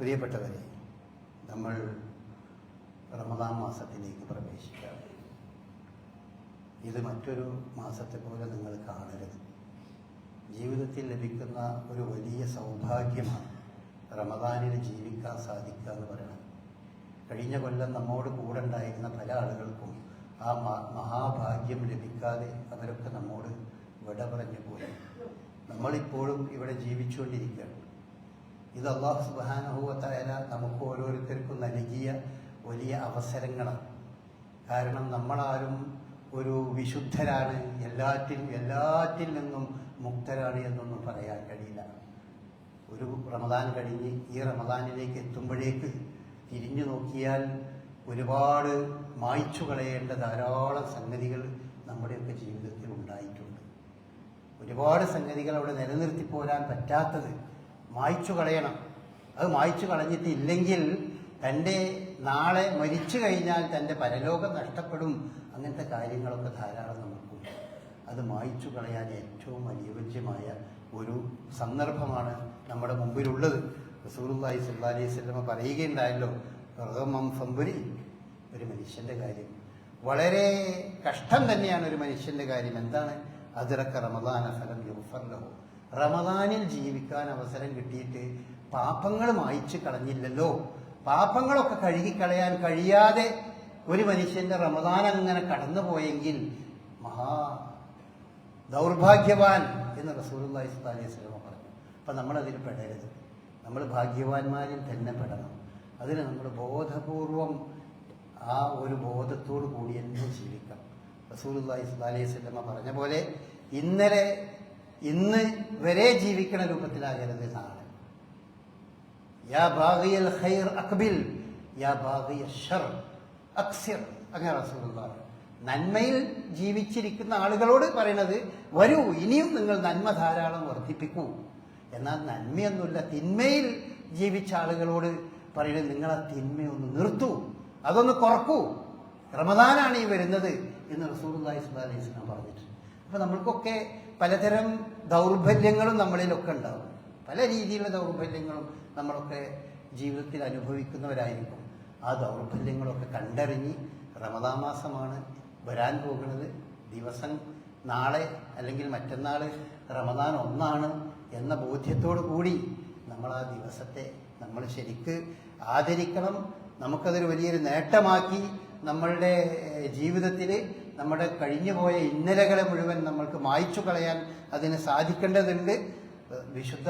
പ്രിയപ്പെട്ടവരെ നമ്മൾ റമദാൻ മാസത്തിലേക്ക് പ്രവേശിക്കാം. ഇത് മറ്റൊരു മാസത്തെ പോലെ നിങ്ങൾ കാണരുത്. ജീവിതത്തിൽ ലഭിക്കുന്ന ഒരു വലിയ സൗഭാഗ്യമാണ് റമദാനിൽ ജീവിക്കാൻ സാധിക്കുക എന്ന് പറയുന്നത്. കഴിഞ്ഞ കൊല്ലം നമ്മോട് കൂടെ ഉണ്ടായിരുന്ന പല ആളുകൾക്കും ആ മഹാഭാഗ്യം ലഭിക്കാതെ അവരൊക്കെ നമ്മോട് വിട പറഞ്ഞു പോയി. നമ്മളിപ്പോഴും ഇവിടെ ജീവിച്ചുകൊണ്ടിരിക്കുകയാണ്. ഇത് അള്ളാഹു സുബാനുഭവത്തായ നമുക്ക് ഓരോരുത്തർക്കും നൽകിയ വലിയ അവസരങ്ങളാണ്. കാരണം നമ്മളാരും ഒരു വിശുദ്ധരാണ്. എല്ലാറ്റിൽ എല്ലാറ്റിൽ നിന്നും മുക്തരാണ് എന്നൊന്നും പറയാൻ കഴിയില്ല. ഒരു റമദാൻ കഴിഞ്ഞ് ഈ റമദാനിലേക്ക് എത്തുമ്പോഴേക്ക് തിരിഞ്ഞു നോക്കിയാൽ ഒരുപാട് മായ്ച്ചു കളയേണ്ട ധാരാളം സംഗതികൾ നമ്മുടെയൊക്കെ ജീവിതത്തിൽ ഉണ്ടായിട്ടുണ്ട്. ഒരുപാട് സംഗതികൾ അവിടെ നിലനിർത്തി പോരാൻ പറ്റാത്തത് മായ്ച്ചു കളയണം. അത് മായ്ച്ചു കളഞ്ഞിട്ടില്ലെങ്കിൽ തന്റെ നാളെ മരിച്ചു കഴിഞ്ഞാൽ തന്റെ പരലോകം നഷ്ടപ്പെടും. അങ്ങനത്തെ കാര്യങ്ങളൊക്കെ ധാരാളം നമുക്കുണ്ട്. അത് മായ്ച്ചു കളയാൻ ഏറ്റവും അനുയോജ്യമായ ഒരു സന്ദർഭമാണ് നമ്മുടെ മുമ്പിലുള്ളത്. റസൂലുള്ളാഹി സ്വല്ലല്ലാഹി അലൈഹി സ്വലമ പറയുകയുണ്ടായല്ലോ പ്രഥമം ഫംബുരി ഒരു മനുഷ്യന്റെ കാര്യം. വളരെ കഷ്ടം തന്നെയാണ് ഒരു മനുഷ്യന്റെ കാര്യം. എന്താണ്? അതിറക്ക റമദാന ഫലം യുഫർലഹു റമദാനിൽ ജീവിക്കാൻ അവസരം കിട്ടിയിട്ട് പാപങ്ങൾ മായിച്ചു കളഞ്ഞില്ലല്ലോ. പാപങ്ങളൊക്കെ കഴുകിക്കളയാൻ കഴിയാതെ ഒരു മനുഷ്യന്റെ റമദാൻ അങ്ങനെ കടന്നുപോയെങ്കിൽ മഹാ ദൗർഭാഗ്യവാൻ എന്ന് സ്വല്ലല്ലാഹി അലൈഹി വസല്ലം പറഞ്ഞു. അപ്പം നമ്മളതിൽ പെടരുത്. നമ്മൾ ഭാഗ്യവാന്മാരിൽ തന്നെ പെടണം. അതിന് നമ്മൾ ബോധപൂർവം ആ ഒരു ബോധത്തോടു കൂടി തന്നെ ജീവിക്കണം. സ്വല്ലല്ലാഹി അലൈഹി വസല്ലം പറഞ്ഞ പോലെ ഇന്നലെ ഇന്ന് വരെ ജീവിക്കണ രൂപത്തിലാകരുത് നാളെ യാ ബാഗിയൽ ഖൈർ അക്ബിൽ യാ ഷർ നന്മയിൽ ജീവിച്ചിരിക്കുന്ന ആളുകളോട് പറയണത് വരൂ ഇനിയും നിങ്ങൾ നന്മ ധാരാളം വർദ്ധിപ്പിക്കൂ. എന്നാൽ നന്മയൊന്നുമില്ല തിന്മയിൽ ജീവിച്ച ആളുകളോട് പറയുന്നത് നിങ്ങൾ തിന്മയൊന്ന് നിർത്തൂ അതൊന്ന് കുറക്കൂ. റമദാനാണ് ഈ വരുന്നത് എന്ന് സ്വല്ലല്ലാഹി അലൈഹി സ്വലാം പറഞ്ഞിട്ടുണ്ട്. അപ്പോൾ നമ്മൾക്കൊക്കെ പലതരം ദൗർബല്യങ്ങളും നമ്മളിലൊക്കെ ഉണ്ടാവും. പല രീതിയിലുള്ള ദൗർബല്യങ്ങളും നമ്മളൊക്കെ ജീവിതത്തിൽ അനുഭവിക്കുന്നവരായിരിക്കും. ആ ദൗർബല്യങ്ങളൊക്കെ കണ്ടറിഞ്ഞ് റമദാ മാസമാണ് വരാൻ പോകുന്നത്. ദിവസം നാളെ അല്ലെങ്കിൽ മറ്റന്നാൾ റമദാൻ ഒന്നാണ് എന്ന ബോധ്യത്തോടു കൂടി നമ്മൾ ആ ദിവസത്തെ നമ്മൾ ശരിക്ക് ആദരിക്കണം. നമുക്കതൊരു വലിയൊരു നേട്ടമാക്കി നമ്മളുടെ ജീവിതത്തിൽ നമ്മുടെ കഴിഞ്ഞുപോയ ഇന്നലകളെ മുഴുവൻ നമ്മൾക്ക് മായ്ച്ചു കളയാൻ അതിന് സാധിക്കേണ്ടതുണ്ട്. വിശുദ്ധ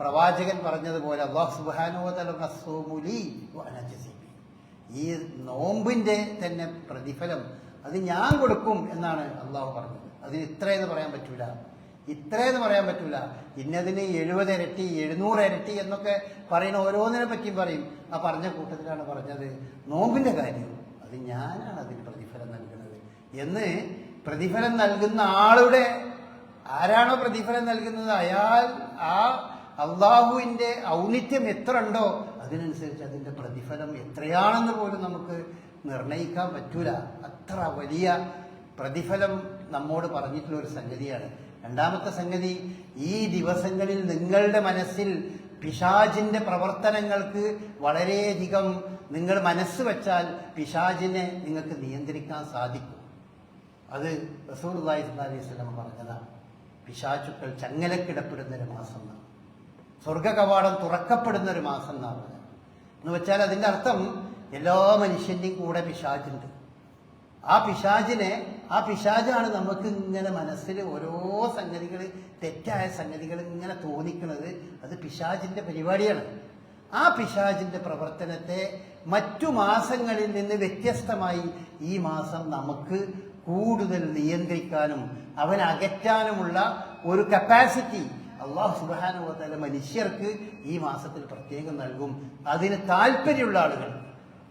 പ്രവാചകൻ പറഞ്ഞതുപോലെ ഈ നോമ്പിന്റെ തന്നെ പ്രതിഫലം അത് ഞാൻ കൊടുക്കും എന്നാണ് അള്ളാഹു പറഞ്ഞത്. അതിന് ഇത്രയെന്ന് പറയാൻ പറ്റൂല. ഇത്രയെന്ന് പറയാൻ പറ്റൂല. ഇന്നതിന് എഴുപത് ഇരട്ടി എഴുന്നൂറ് ഇരട്ടി എന്നൊക്കെ പറയുന്ന ഓരോന്നിനെ പറ്റിയും പറയും. ആ പറഞ്ഞ കൂട്ടത്തിലാണ് പറഞ്ഞത്. നോമ്പിന്റെ കാര്യം. അത് ഞാനാണ് അതിന് പ്രതിഫലം നൽകുന്നത്. എന്ന് പ്രതിഫലം നൽകുന്ന ആളുടെ ആരാണോ പ്രതിഫലം നൽകുന്നത്? അയാൾ ആ അള്ളാഹുവിന്റെ ഔന്നിത്യം എത്ര ഉണ്ടോ അതിനനുസരിച്ച് അതിന്റെ പ്രതിഫലം എത്രയാണെന്ന് പോലും നമുക്ക് നിർണയിക്കാൻ പറ്റൂല. അത്ര വലിയ പ്രതിഫലം നമ്മോട് പറഞ്ഞിട്ടുള്ള ഒരു സംഗതിയാണ്. രണ്ടാമത്തെ സംഗതി ഈ ദിവസങ്ങളിൽ നിങ്ങളുടെ മനസ്സിൽ പിശാജിന്റെ പ്രവർത്തനങ്ങൾക്ക് വളരെയധികം നിങ്ങൾ മനസ്സ് വെച്ചാൽ പിശാജിനെ നിങ്ങൾക്ക് നിയന്ത്രിക്കാൻ സാധിക്കും. അത് റസൂർ അലൈഹി സ്വലം പറഞ്ഞതാണ്. പിശാചുക്കൾ ചങ്ങലക്കിടപ്പെടുന്ന ഒരു മാസം എന്നാണ് സ്വർഗ കവാടം തുറക്കപ്പെടുന്ന ഒരു മാസം എന്നാണ് എന്ന് വെച്ചാൽ അതിന്റെ അർത്ഥം എല്ലാ മനുഷ്യന്റെയും കൂടെ പിശാചുണ്ട്. ആ പിശാജിനെ ആ പിശാചാണ് നമുക്ക് ഇങ്ങനെ മനസ്സിൽ ഓരോ സംഗതികൾ തെറ്റായ സംഗതികൾ ഇങ്ങനെ തോന്നിക്കുന്നത് അത് പിശാജിന്റെ പരിപാടിയാണ്. ആ പിശാചിന്റെ പ്രവർത്തനത്തെ മറ്റു മാസങ്ങളിൽ നിന്ന് വ്യത്യസ്തമായി ഈ മാസം നമുക്ക് കൂടുതൽ നിയന്ത്രിക്കാനും അവൻ അകറ്റാനുമുള്ള ഒരു കപ്പാസിറ്റി അള്ളാഹു സുബാനുഭവത്തല മനുഷ്യർക്ക് ഈ മാസത്തിൽ പ്രത്യേകം നൽകും. അതിന് താല്പര്യമുള്ള ആളുകൾ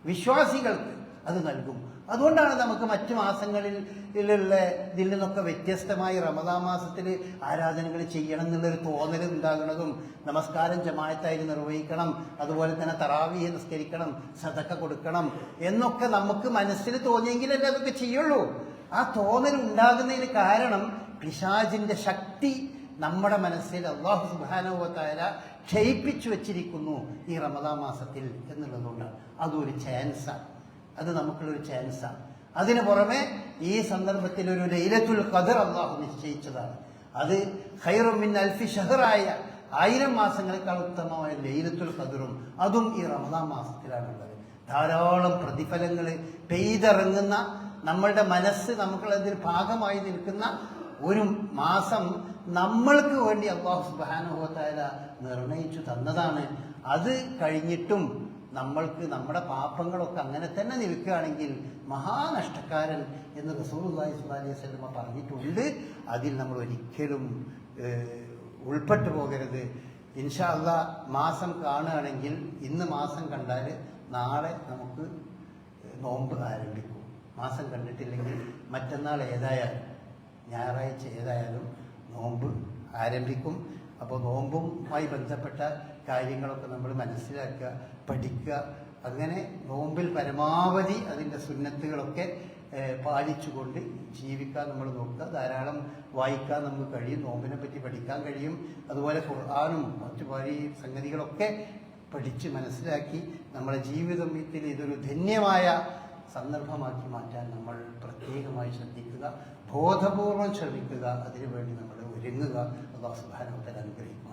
വിശ്വാസികൾക്ക് അത് നൽകും. അതുകൊണ്ടാണ് നമുക്ക് മറ്റു മാസങ്ങളിൽ ഇതിൽ നിന്നൊക്കെ വ്യത്യസ്തമായി റമദാ മാസത്തിൽ ആരാധനകൾ ചെയ്യണം എന്നുള്ളൊരു തോന്നൽ ഉണ്ടാകുന്നതും നമസ്കാരം ജമായത്തായി നിർവഹിക്കണം അതുപോലെ തന്നെ തറാവി നിസ്കരിക്കണം സതക്ക കൊടുക്കണം എന്നൊക്കെ നമുക്ക് മനസ്സിൽ തോന്നിയെങ്കിലല്ലേ അതൊക്കെ ചെയ്യുള്ളൂ. ആ തോന്നൽ ഉണ്ടാകുന്നതിന് കാരണം പിശാജിന്റെ ശക്തി നമ്മുടെ മനസ്സിൽ അള്ളാഹു സുബാനുവത്തായ ക്ഷയിപ്പിച്ചു വച്ചിരിക്കുന്നു ഈ റമദാ മാസത്തിൽ എന്നുള്ളതുകൊണ്ട് അതൊരു ചാൻസാണ് അത് നമുക്കുള്ളൊരു ചാൻസാണ് അതിനു പുറമെ ഈ സന്ദർഭത്തിൽ ഒരു ലൈലത്തുൽ ഖദർ അള്ളാഹു നിശ്ചയിച്ചതാണ്. അത് ഖൈറുമിൻ അൽഫി ഷഹറായ ആയിരം മാസങ്ങളെക്കാൾ ഉത്തമമായ ലൈലത്തുൽ ഖദറും അതും ഈ റമദാൻ മാസത്തിലാണുള്ളത്. ധാരാളം പ്രതിഫലങ്ങൾ പെയ്തിറങ്ങുന്ന നമ്മളുടെ മനസ്സ് നമുക്കുള്ളതിൽ ഭാഗമായി നിൽക്കുന്ന ഒരു മാസം നമ്മൾക്ക് വേണ്ടി അള്ളാഹു സുബാനുഭവത്തായ നിർണയിച്ചു തന്നതാണ്. അത് കഴിഞ്ഞിട്ടും നമ്മൾക്ക് നമ്മുടെ പാപങ്ങളൊക്കെ അങ്ങനെ തന്നെ നിൽക്കുകയാണെങ്കിൽ മഹാനഷ്ടക്കാരൻ എന്ന് റസൂലുള്ളാഹി സ്വല്ലല്ലാഹി അലൈഹി വസല്ലമ പറഞ്ഞിട്ടുണ്ട്. അതിൽ നമ്മൾ ഒരിക്കലും ഉൾപ്പെട്ടു പോകരുത്. ഇൻഷാ അള്ളാ മാസം കാണുകയാണെങ്കിൽ ഇന്ന് മാസം കണ്ടാൽ നാളെ നമുക്ക് നോമ്പ് ആരംഭിക്കും. മാസം കണ്ടിട്ടില്ലെങ്കിൽ മറ്റന്നാൾ ഏതായാലും ഞായറാഴ്ച ഏതായാലും നോമ്പ് ആരംഭിക്കും. അപ്പോൾ നോമ്പുമായി ബന്ധപ്പെട്ട കാര്യങ്ങളൊക്കെ നമ്മൾ മനസ്സിലാക്കുക പഠിക്കുക. അങ്ങനെ നോമ്പിൽ പരമാവധി അതിന്റെ സുന്നത്തുകളൊക്കെ പാലിച്ചുകൊണ്ട് ജീവിക്കാൻ നമ്മൾ നോക്കുക. ധാരാളം വായിക്കാൻ നമുക്ക് കഴിയും നോമ്പിനെ പറ്റി പഠിക്കാൻ കഴിയും. അതുപോലെ ഖുർആാനും മറ്റു പല സംഗതികളൊക്കെ പഠിച്ച് മനസ്സിലാക്കി നമ്മുടെ ജീവിതത്തിൽ ഇതൊരു ധന്യമായ സന്ദർഭമാക്കി മാറ്റാൻ നമ്മൾ പ്രത്യേകമായി ശ്രദ്ധിക്കുക ബോധപൂർവം ശ്രമിക്കുക. അതിനുവേണ്ടി നമ്മൾ ഒരുങ്ങുക. അള്ളാഹു സുബ്ഹാനഹു അനുഗ്രഹിക്കും.